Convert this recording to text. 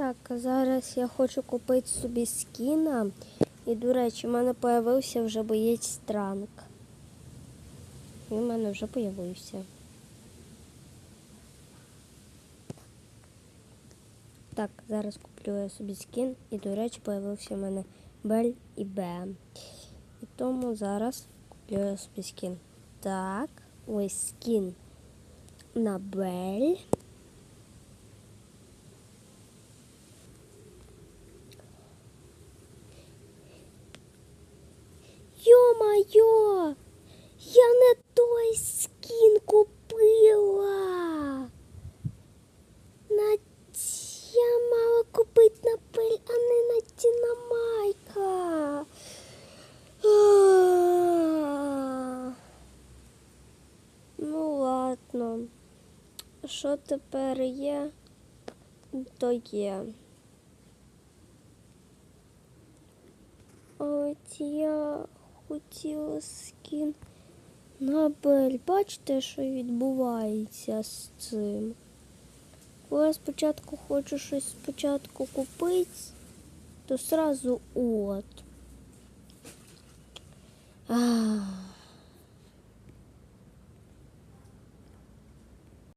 Так, зараз я хочу купити собі скіна. І, до речі, в мене появився вже боєць странк. Він в мене вже появився. Так, зараз куплю я собі скін. І, до речі, появився в мене Бель і Б. І тому зараз куплю я собі скін. Так, ось скін на Бель. Йо-майо! Я не той скін купила. На я мала купити на пиль, а не на Дінамайка. А. Ну ладно. Що тепер є, то є. От я хотіла скін на Бель. Бачите, що відбувається з цим? Коли я спочатку хочу щось спочатку купити, то сразу от.